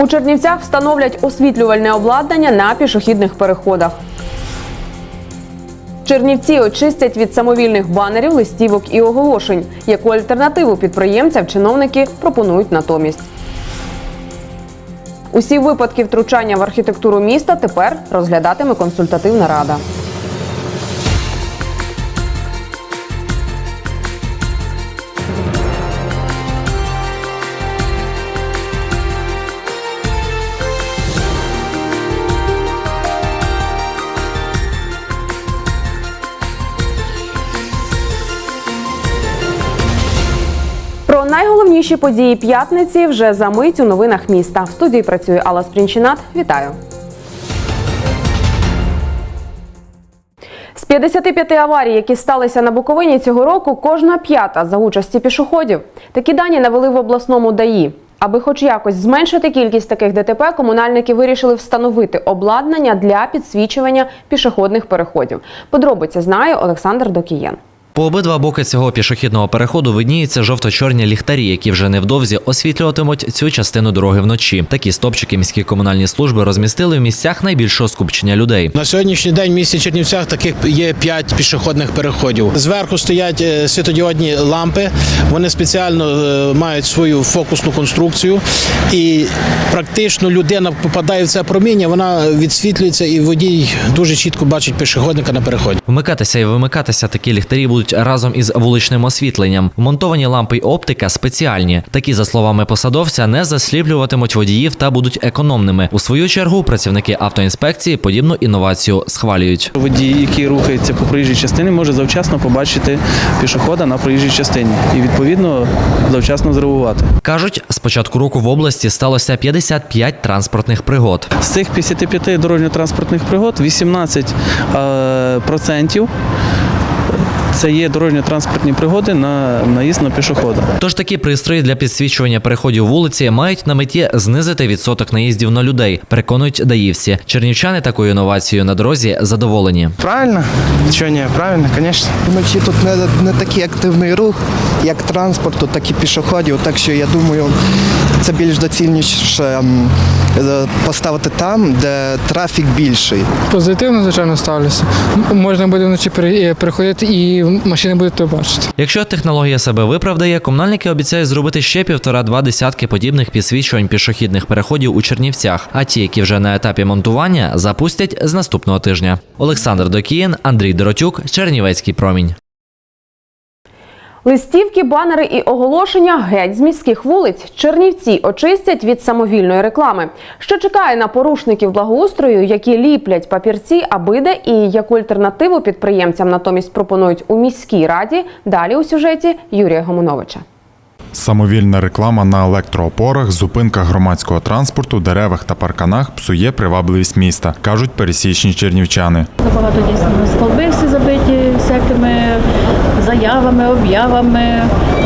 У Чернівцях встановлять освітлювальне обладнання на пішохідних переходах. Чернівці очистять від самовільних банерів, листівок і оголошень. Яку альтернативу підприємцям чиновники пропонують натомість. Усі випадки втручання в архітектуру міста тепер розглядатиме консультативна рада. Найголовніші події п'ятниці вже за мить у новинах міста. В студії працює Алла Спрінчинат. Вітаю. З 55 аварій, які сталися на Буковині цього року, кожна п'ята за участі пішоходів. Такі дані навели в обласному ДАІ. Аби хоч якось зменшити кількість таких ДТП, комунальники вирішили встановити обладнання для підсвічування пішохідних переходів. Подробиці знає Олександр Докієн. По обидва боки цього пішохідного переходу видніються жовто-чорні ліхтарі, які вже невдовзі освітлюватимуть цю частину дороги вночі. Такі стопчики міські комунальні служби розмістили в місцях найбільшого скупчення людей. На сьогоднішній день в місті Чернівцях таких є 5 пішохідних переходів. Зверху стоять е, світодіодні лампи. Вони спеціально е, мають свою фокусну конструкцію, і практично людина попадає в це проміння, вона відсвітлюється, і водій дуже чітко бачить пішохідника на переході. Вмикатися і вимикатися такі ліхтарі будуть разом із вуличним освітленням. Вмонтовані лампи й оптика спеціальні. Такі, за словами посадовця, не засліплюватимуть водіїв та будуть економними. У свою чергу працівники автоінспекції подібну інновацію схвалюють. Водій, який рухається по проїжджій частині, може завчасно побачити пішохода на проїжджій частині і відповідно завчасно зреагувати. Кажуть, з початку року в області сталося 55 транспортних пригод. З цих 55 дорожньо-транспортних пригод 18 е, процентів це є дорожньо-транспортні пригоди на наїзд на пішохода. Тож такі пристрої для підсвічування переходів вулиці мають на меті знизити відсоток наїздів на людей, переконують даївці. Чернівчани такою інновацією на дорозі задоволені. Правильно? Чого ні, правильно, звісно. Вночі тут не, не такий активний рух, як транспорту, так і пішоходів. Так що я думаю, це більш доцільніше е, поставити там, де трафік більший. Позитивно, звичайно, ставлюся. Можна буде вночі пере- е, переходити і машини будете бачити. Якщо технологія себе виправдає, комунальники обіцяють зробити ще півтора-два десятки подібних підсвічувань пішохідних переходів у Чернівцях. А ті, які вже на етапі монтування, запустять з наступного тижня. Олександр Докієн, Андрій Доротюк, Чернівецький промінь. Листівки, банери і оголошення геть з міських вулиць. Чернівці очистять від самовільної реклами. Що чекає на порушників благоустрою, які ліплять папірці, аби де і яку альтернативу підприємцям натомість пропонують у міській раді. Далі у сюжеті Юрія Гомоновича. Самовільна реклама на електроопорах, зупинках громадського транспорту, деревах та парканах псує привабливість міста, кажуть пересічні чернівчани. Забагато дійсно столби всі забиті всякими заявами, об'явами,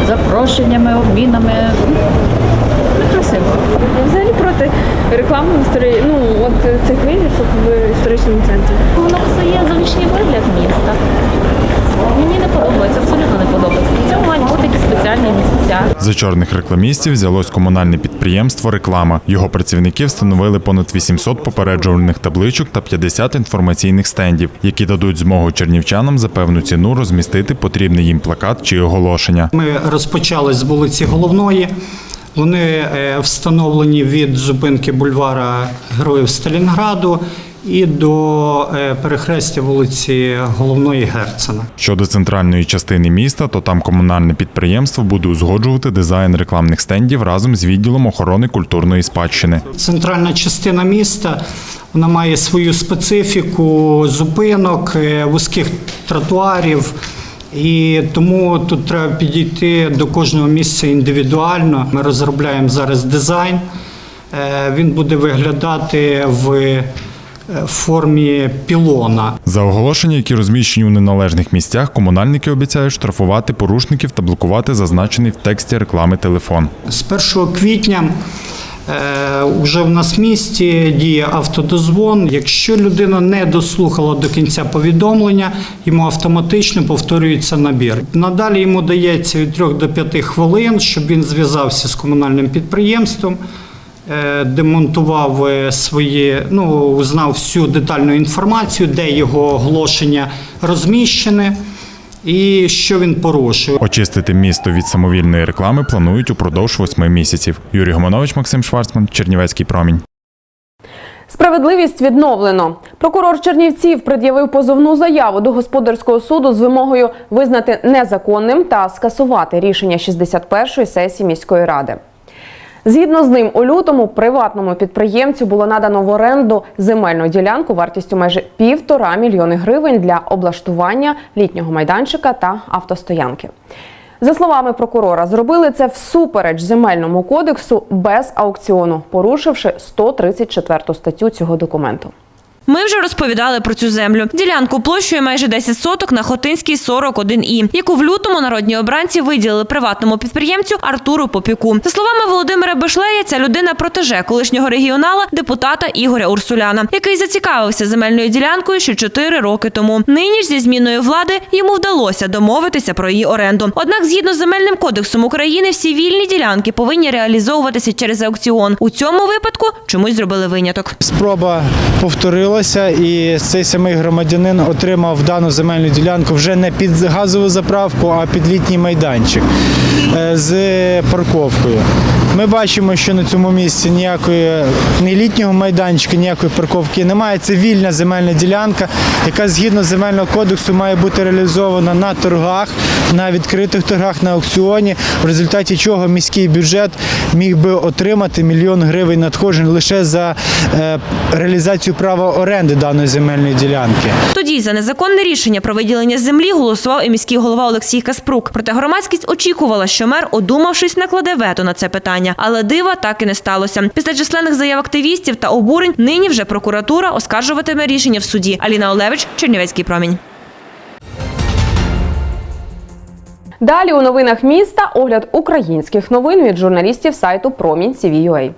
запрошеннями, обмінами. Некрасиво. Я взагалі проти реклами в історії, ну от цих вивісок в історичному центрі. Воно псує зовнішній вигляд міста. Мені не подобається, абсолютно не подобається. В цьому мають бути якісь спеціальні місця. За чорних рекламістів взялось комунальне підприємство Реклама. Його працівники встановили понад 800 попереджувальних табличок та 50 інформаційних стендів, які дадуть змогу чернівчанам за певну ціну розмістити потрібний їм плакат чи оголошення. Ми розпочали з вулиці Головної. Вони е, встановлені від зупинки бульвара Героїв Сталінграду і до е, перехрестя вулиці Головної Герцена. Щодо центральної частини міста, то там комунальне підприємство буде узгоджувати дизайн рекламних стендів разом з відділом охорони культурної спадщини. Центральна частина міста вона має свою специфіку зупинок, е, вузьких тротуарів. І тому тут треба підійти до кожного місця індивідуально. Ми розробляємо зараз дизайн. Е, Він буде виглядати в е, формі пілона. За оголошення, які розміщені у неналежних місцях, комунальники обіцяють штрафувати порушників та блокувати зазначений в тексті реклами телефон. З 1 квітня е, вже в нас в місті діє автодозвон. Якщо людина не дослухала до кінця повідомлення, йому автоматично повторюється набір. Надалі йому дається від 3 до 5 хвилин, щоб він зв'язався з комунальним підприємством е, демонтував е, свої, ну, узнав всю детальну інформацію, де його оголошення розміщене і що він порушує. Очистити місто від самовільної реклами планують упродовж восьми місяців. Юрій Гоманович, Максим Шварцман, Чернівецький промінь. Справедливість відновлено. Прокурор Чернівців пред'явив позовну заяву до господарського суду з вимогою визнати незаконним та скасувати рішення 61-ї сесії міської ради. Згідно з ним, у лютому приватному підприємцю було надано в оренду земельну ділянку вартістю майже півтора мільйони гривень для облаштування літнього майданчика та автостоянки. За словами прокурора, зробили це всупереч земельному кодексу без аукціону, порушивши 134 статтю цього документу. Ми вже розповідали про цю землю. Ділянку площею майже 10 соток на Хотинській 41 і, яку в лютому народні обранці виділили приватному підприємцю Артуру Попіку. За словами Володимира Бешлея, ця людина протеже колишнього регіонала депутата Ігоря Урсуляна, який зацікавився земельною ділянкою ще 4 роки тому. Нині ж зі зміною влади йому вдалося домовитися про її оренду. Однак, згідно з земельним кодексом України, всі вільні ділянки повинні реалізовуватися через аукціон. У цьому випадку чомусь зробили виняток. Спроба повторилася, і цей самий громадянин отримав дану земельну ділянку вже не під газову заправку, а під літній майданчик е, з парковкою. Ми бачимо, що на цьому місці ніякої ні літнього майданчика, ніякої парковки немає. Це вільна земельна ділянка, яка згідно земельного кодексу має бути реалізована на торгах, на відкритих торгах, на аукціоні, в результаті чого міський бюджет міг би отримати мільйон гривень надходжень лише за е, реалізацію права оренди даної земельної ділянки. Тоді за незаконне рішення про виділення землі голосував і міський голова Олексій Каспрук. Проте громадськість очікувала, що мер, одумавшись, накладе вето на це питання. Але дива так і не сталося. Після численних заяв активістів та обурень нині вже прокуратура оскаржуватиме рішення в суді. Аліна Олевич, Чернівецький промінь. Далі у новинах міста огляд українських новин від журналістів сайту Промінь CVUA.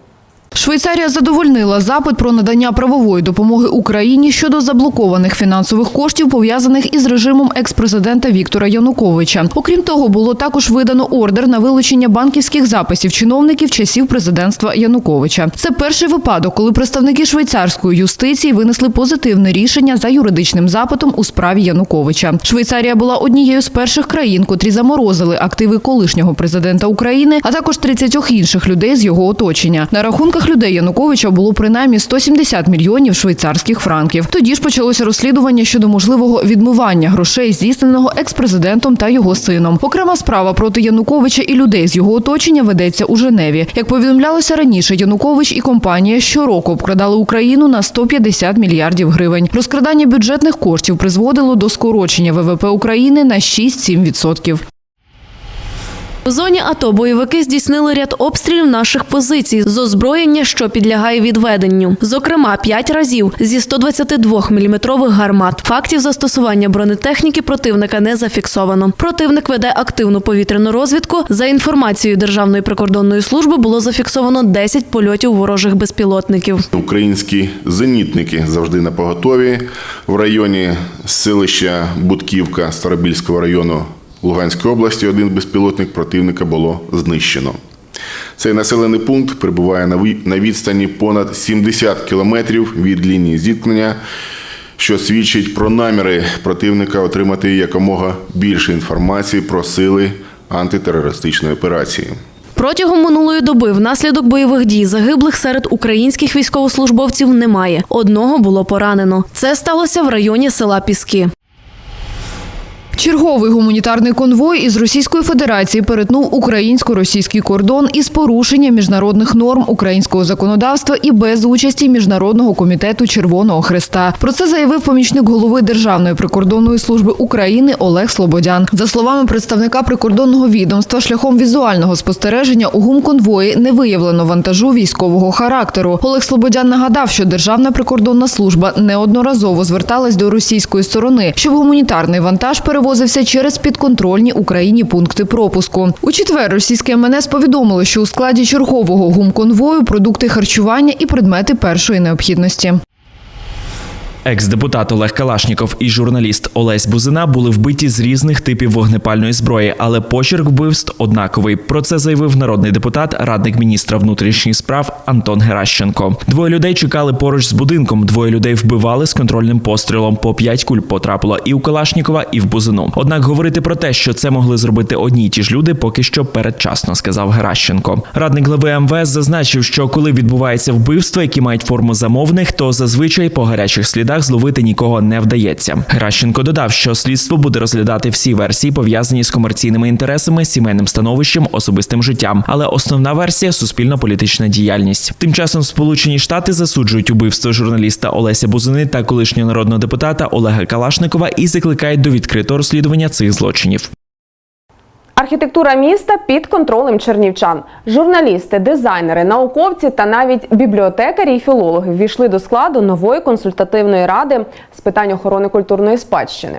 Швейцарія задовольнила запит про надання правової допомоги Україні щодо заблокованих фінансових коштів, пов'язаних із режимом екс-президента Віктора Януковича. Окрім того, було також видано ордер на вилучення банківських записів чиновників часів президентства Януковича. Це перший випадок, коли представники швейцарської юстиції винесли позитивне рішення за юридичним запитом у справі Януковича. Швейцарія була однією з перших країн, котрі заморозили активи колишнього президента України, а також 30 інших людей з його оточення. На рахунках людей Януковича було принаймні 170 мільйонів швейцарських франків. Тоді ж почалося розслідування щодо можливого відмивання грошей, здійсненого екс-президентом та його сином. Окрема справа проти Януковича і людей з його оточення ведеться у Женеві. Як повідомлялося раніше, Янукович і компанія щороку обкрадали Україну на 150 мільярдів гривень. Розкрадання бюджетних коштів призводило до скорочення ВВП України на 6-7%. У зоні АТО бойовики здійснили ряд обстрілів наших позицій з озброєння, що підлягає відведенню. Зокрема, п'ять разів зі 122-мм гармат. Фактів застосування бронетехніки противника не зафіксовано. Противник веде активну повітряну розвідку. За інформацією Державної прикордонної служби було зафіксовано 10 польотів ворожих безпілотників. Українські зенітники завжди на поготові в районі селища Будківка Старобільського району Луганської області. Один безпілотник противника було знищено. Цей населений пункт перебуває на відстані понад 70 кілометрів від лінії зіткнення, що свідчить про наміри противника отримати якомога більше інформації про сили антитерористичної операції. Протягом минулої доби внаслідок бойових дій загиблих серед українських військовослужбовців немає. Одного було поранено. Це сталося в районі села Піски. Черговий гуманітарний конвой із Російської Федерації перетнув українсько-російський кордон із порушенням міжнародних норм українського законодавства і без участі міжнародного комітету Червоного Хреста. Про це заявив помічник голови Державної прикордонної служби України Олег Слободян. За словами представника прикордонного відомства, шляхом візуального спостереження у гумконвої не виявлено вантажу військового характеру. Олег Слободян нагадав, що Державна прикордонна служба неодноразово зверталась до російської сторони, щоб гуманітарний вантаж перевозився через підконтрольні Україні пункти пропуску. У четвер російське МНС повідомило, що у складі чергового гумконвою продукти харчування і предмети першої необхідності. Екс-депутат Олег Калашніков і журналіст Олесь Бузина були вбиті з різних типів вогнепальної зброї, але почерк вбивств однаковий. Про це заявив народний депутат, радник міністра внутрішніх справ Антон Геращенко. Двоє людей чекали поруч з будинком. Двоє людей вбивали з контрольним пострілом. По п'ять куль потрапило і у Калашнікова, і в Бузину. Однак говорити про те, що це могли зробити одні й ті ж люди, поки що передчасно, сказав Геращенко. Радник глави МВС зазначив, що коли відбувається вбивство, які мають форму замовних, то зазвичай по гарячих слідах зловити нікого не вдається. Гращенко додав, що слідство буде розглядати всі версії, пов'язані з комерційними інтересами, сімейним становищем, особистим життям. Але основна версія суспільно-політична діяльність. Тим часом Сполучені Штати засуджують убивство журналіста Олеся Бузини та колишнього народного депутата Олега Калашникова і закликають до відкритого розслідування цих злочинів. Архітектура міста під контролем чернівчан. Журналісти, дизайнери, науковці та навіть бібліотекарі і філологи ввійшли до складу нової консультативної ради з питань охорони культурної спадщини.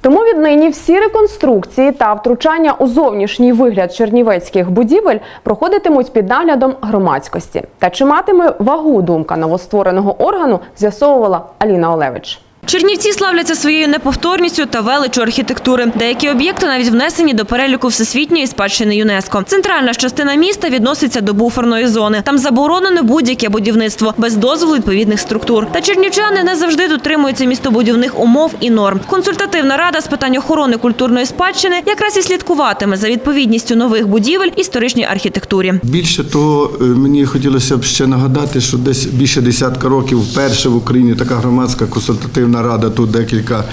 Тому віднині всі реконструкції та втручання у зовнішній вигляд чернівецьких будівель проходитимуть під наглядом громадськості. Та чи матиме вагу думка новоствореного органу, з'ясовувала Аліна Олевич. Чернівці славляться своєю неповторністю та величу архітектури. Деякі об'єкти навіть внесені до переліку всесвітньої спадщини ЮНЕСКо. Центральна частина міста відноситься до буферної зони. Там заборонено будь-яке будівництво без дозволу відповідних структур. Та чернівчани не завжди дотримуються містобудівних умов і норм. Консультативна рада з питань охорони культурної спадщини якраз і слідкуватиме за відповідністю нових будівель історичній архітектурі. Більше того, е, мені хотілося б ще нагадати, що десь більше десятка років вперше в Україні така громадська консультативна рада. Тут декілька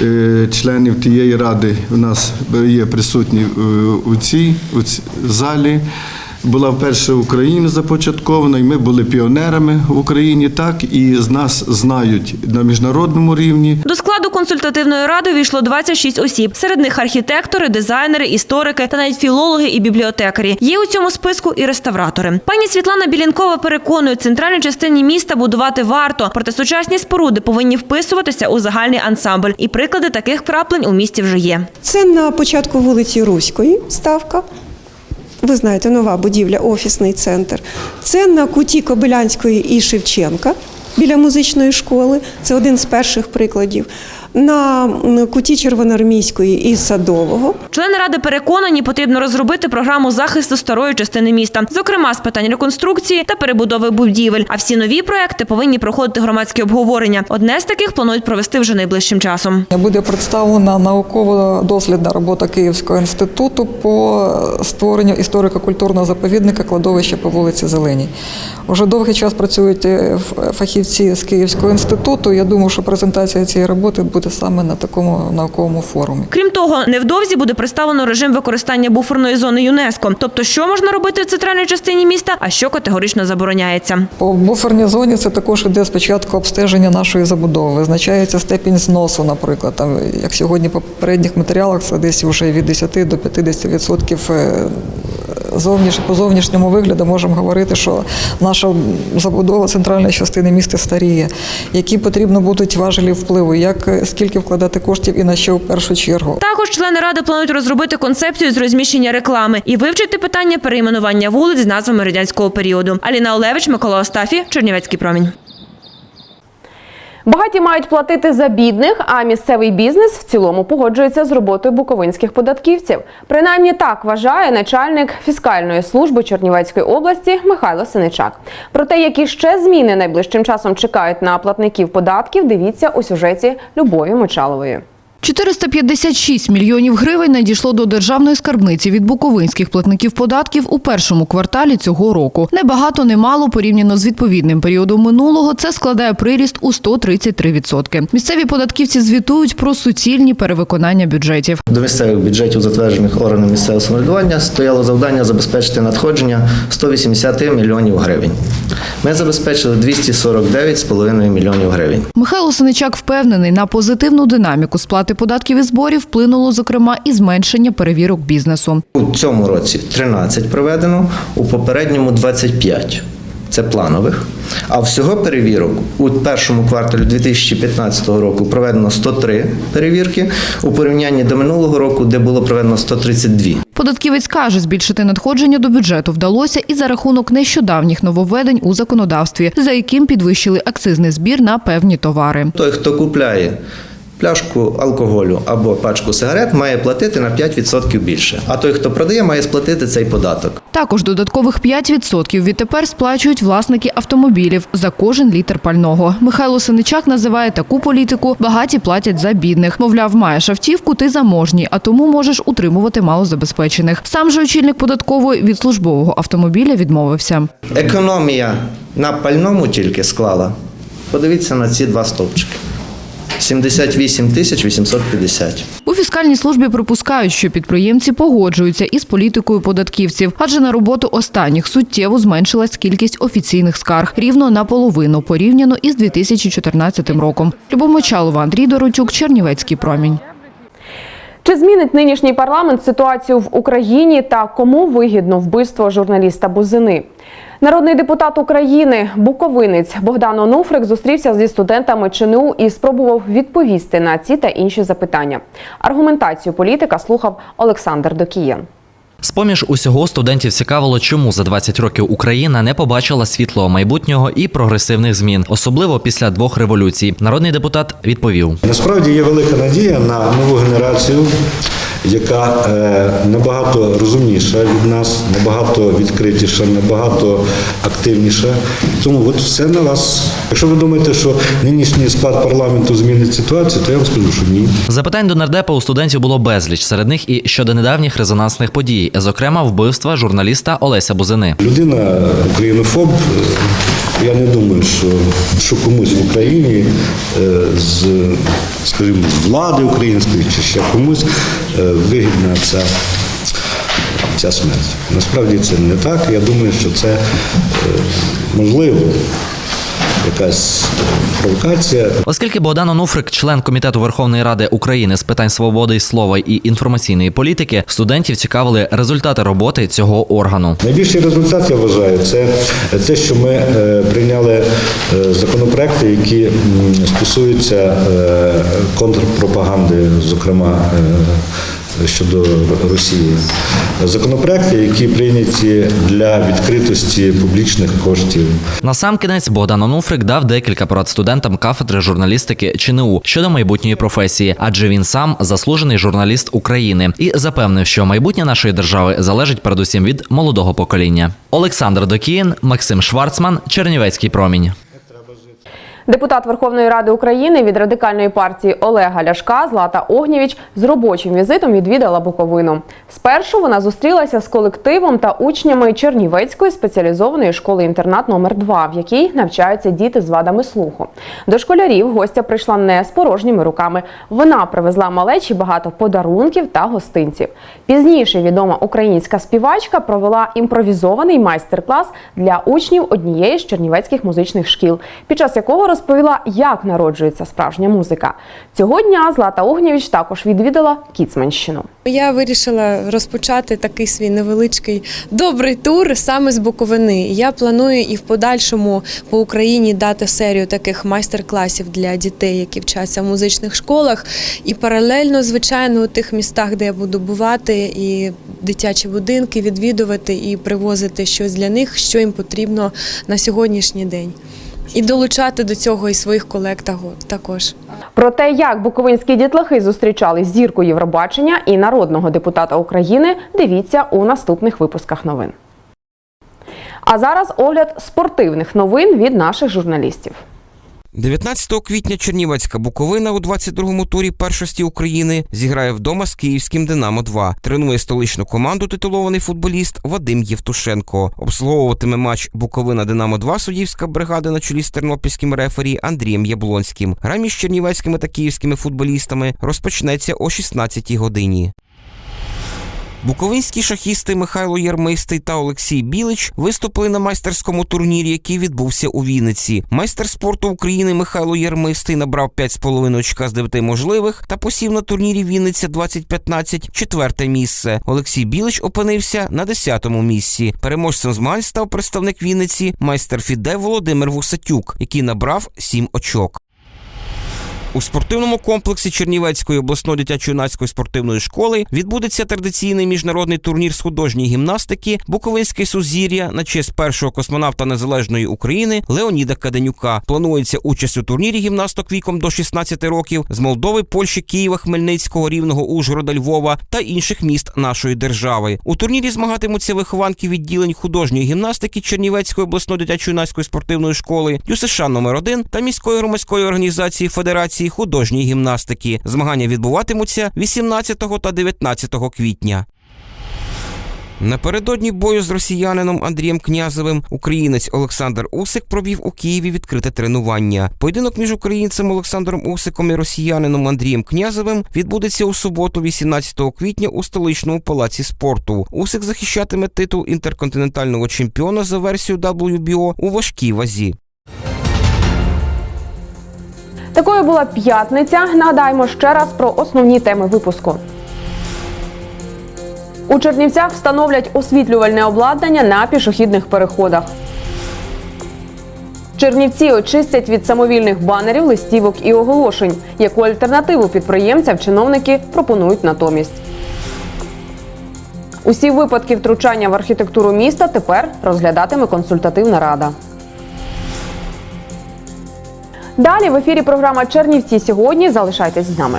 е, членів тієї ради у нас є присутні е, у цій, у цій залі. Була вперше в Україні започаткована, і ми були піонерами в Україні, так і з нас знають на міжнародному рівні. До складу консультативної ради війшло 26 осіб. Серед них архітектори, дизайнери, історики та навіть філологи і бібліотекарі. Є у цьому списку і реставратори. Пані Світлана Білінкова переконує, в центральній частині міста будувати варто, проте сучасні споруди повинні вписуватися у загальний ансамбль. І приклади таких краплень у місті вже є. Це на початку вулиці Руської ставка. Ви знаєте, нова будівля, офісний центр. Це на куті Кобилянської і Шевченка біля музичної школи. Це один з перших прикладів. На куті Червоноармійської і Садового. Члени ради переконані, потрібно розробити програму захисту старої частини міста, зокрема з питань реконструкції та перебудови будівель. А всі нові проекти повинні проходити громадські обговорення. Одне з таких планують провести вже найближчим часом. Буде представлена науково-дослідна робота Київського інституту по створенню історико-культурного заповідника кладовища по вулиці Зеленій. Уже довгий час працюють е, фахівці з Київського інституту. Я думаю, що презентація цієї роботи буде саме на такому науковому форумі. Крім того, невдовзі буде представлено режим використання буферної зони ЮНЕСКО, тобто що можна робити в центральній частині міста, а що категорично забороняється. По буферній зоні це також іде спочатку обстеження нашої забудови. Визначається степінь зносу, наприклад. Там, як сьогодні по попередніх матеріалах, це десь вже від 10 до 50% е, зовніш, по зовнішньому вигляду можемо говорити, що наша забудова центральної частини міста старіє, які потрібно будуть важелі впливу, як скільки вкладати коштів і на що в першу чергу. Також члени ради планують розробити концепцію з розміщення реклами і вивчити питання перейменування вулиць з назвами радянського періоду. Аліна Олевич, Микола Остафі, Чернівецький промінь. Багаті мають платити за бідних, а місцевий бізнес в цілому погоджується з роботою буковинських податківців. Принаймні так вважає начальник фіскальної служби Чернівецької області Михайло Синичак. Про те, які ще зміни найближчим часом чекають на платників податків, дивіться у сюжеті Любові Мочалової. 456 мільйонів гривень надійшло до державної скарбниці від буковинських платників податків у першому кварталі цього року. Небагато, немало порівняно з відповідним періодом минулого. Це складає приріст у 133%. Місцеві податківці звітують про суцільні перевиконання бюджетів. До місцевих бюджетів, затверджених органами місцевого самоврядування, стояло завдання забезпечити надходження 180 мільйонів гривень. Ми забезпечили 249,5 мільйонів гривень. Михайло Синичак впевнений, на позитивну динаміку сплати податків і зборів вплинуло, зокрема, і зменшення перевірок бізнесу. У цьому році 13 проведено, у попередньому 25. це планових. А всього перевірок у першому кварталі 2015 року проведено 103 перевірки у порівнянні до минулого року, де було проведено 132. Податківець каже, збільшити надходження до бюджету вдалося і за рахунок нещодавніх нововведень у законодавстві, за яким підвищили акцизний збір на певні товари. Той, хто купляє пляшку алкоголю або пачку сигарет, має платити на 5% більше. А той, хто продає, має сплатити цей податок. Також додаткових 5% відтепер сплачують власники автомобілів за кожен літр пального. Михайло Синичак називає таку політику «багаті платять за бідних». Мовляв, маєш автівку, ти заможній, а тому можеш утримувати малозабезпечених. Сам же очільник податкової від службового автомобіля відмовився. Економія на пальному тільки склала. Подивіться на ці два стовпчики. 78 тисяч 850. У фіскальній службі припускають, що підприємці погоджуються із політикою податківців, адже на роботу останніх суттєво зменшилась кількість офіційних скарг рівно наполовину порівняно із 2014 роком. Любомочалова Андрій Доротюк, Чернівецький промінь. Чи змінить нинішній парламент ситуацію в Україні та кому вигідно вбивство журналіста Бузини? Народний депутат України, буковинець Богдан Онуфрик зустрівся зі студентами ЧНУ і спробував відповісти на ці та інші запитання. Аргументацію політика слухав Олександр Докієн. З-поміж усього студентів цікавило, чому за 20 років Україна не побачила світлого майбутнього і прогресивних змін, особливо після двох революцій. Народний депутат відповів: Насправді є велика надія на нову генерацію, яка е, набагато розумніша від нас, набагато відкритіша, набагато активніша. Тому от все на вас. Якщо ви думаєте, що нинішній склад парламенту змінить ситуацію, то я вам скажу, що ні. Запитань до нардепа у студентів було безліч. Серед них і щодо недавніх резонансних подій, зокрема вбивства журналіста Олеся Бузини. Людина українофоб. е, Я не думаю, що, що комусь в Україні е, з, скажімо, влади української чи ще комусь е, вигідна ця, ця смерть. Насправді це не так. Я думаю, що це е, можливо якась провокація. Оскільки Богдан Онуфрик, член комітету Верховної Ради України з питань свободи слова і інформаційної політики, студентів цікавили результати роботи цього органу. Найбільший результат, я вважаю, це те, що ми е, прийняли е, законопроекти, які стосуються е, контрпропаганди, зокрема щодо Росії. Законопроекти, які прийняті для відкритості публічних коштів. Насамкінець Богдан Онуфрик дав декілька порад студентам кафедри журналістики ЧНУ щодо майбутньої професії, адже він сам заслужений журналіст України і запевнив, що майбутнє нашої держави залежить передусім від молодого покоління. Олександр Докіїн, Максим Шварцман, Чернівецький промінь. Депутат Верховної Ради України від радикальної партії Олега Ляшка Злата Огнєвіч з робочим візитом відвідала Буковину. Спершу вона зустрілася з колективом та учнями Чернівецької спеціалізованої школи-інтернат номер 2 в якій навчаються діти з вадами слуху. До школярів гостя прийшла не з порожніми руками. Вона привезла малечі багато подарунків та гостинців. Пізніше відома українська співачка провела імпровізований майстер-клас для учнів однієї з чернівецьких музичних шкіл, під час якого розповіла, як народжується справжня музика. Цього дня Злата Огнєвіч також відвідала Кіцманщину. Я вирішила розпочати такий свій невеличкий добрий тур саме з Буковини. Я планую і в подальшому по Україні дати серію таких майстер-класів для дітей, які вчаться в музичних школах. І паралельно, звичайно, у тих містах, де я буду бувати, і дитячі будинки відвідувати і привозити щось для них, що їм потрібно на сьогоднішній день. І долучати до цього і своїх колег також. Про те, як буковинські дітлахи зустрічали зірку Євробачення і народного депутата України, дивіться у наступних випусках новин. А зараз огляд спортивних новин від наших журналістів. 19 квітня Чернівецька Буковина у 22-му турі першості України зіграє вдома з київським Динамо 2 Тренує столичну команду титулований футболіст Вадим Євтушенко. Обслуговуватиме матч Буковина Динамо 2 суддівська бригада на чолі з тернопільським рефері Андрієм Яблонським. Гра між чернівецькими та київськими футболістами розпочнеться о 16-й годині. Буковинські шахісти Михайло Єрмистий та Олексій Білич виступили на майстерському турнірі, який відбувся у Вінниці. Майстер спорту України Михайло Єрмистий набрав 5,5 очка з 9 можливих та посів на турнірі Вінниця 2015 четверте місце. Олексій Білич опинився на 10-му місці. Переможцем змагань став представник Вінниці майстер Фіде Володимир Вусатюк, який набрав 7 очок. У спортивному комплексі Чернівецької обласної дитячо-юнацької спортивної школи відбудеться традиційний міжнародний турнір з художньої гімнастики Буковинське сузір'я на честь першого космонавта незалежної України Леоніда Каденюка. Планується участь у турнірі гімнасток віком до 16 років з Молдови, Польщі, Києва, Хмельницького, Рівного, Ужгорода, Львова та інших міст нашої держави. У турнірі змагатимуться вихованки відділень художньої гімнастики Чернівецької обласної дитячо-юнацької спортивної школи, ЮСШ номер 1 та міської громадської організації Федерації художньої гімнастики. Змагання відбуватимуться 18 та 19 квітня. Напередодні бою з росіянином Андрієм Князевим українець Олександр Усик провів у Києві відкрите тренування. Поєдинок між українцем Олександром Усиком і росіянином Андрієм Князевим відбудеться у суботу, 18 квітня, у столичному палаці спорту. Усик захищатиме титул інтерконтинентального чемпіона за версією WBO у важкій вазі. Такою була п'ятниця. Нагадаємо ще раз про основні теми випуску. У Чернівцях встановлять освітлювальне обладнання на пішохідних переходах. Чернівці очистять від самовільних банерів, листівок і оголошень. Яку альтернативу підприємцям чиновники пропонують натомість. Усі випадки втручання в архітектуру міста тепер розглядатиме консультативна рада. Далі в ефірі програма Чернівці сьогодні. Залишайтесь з нами.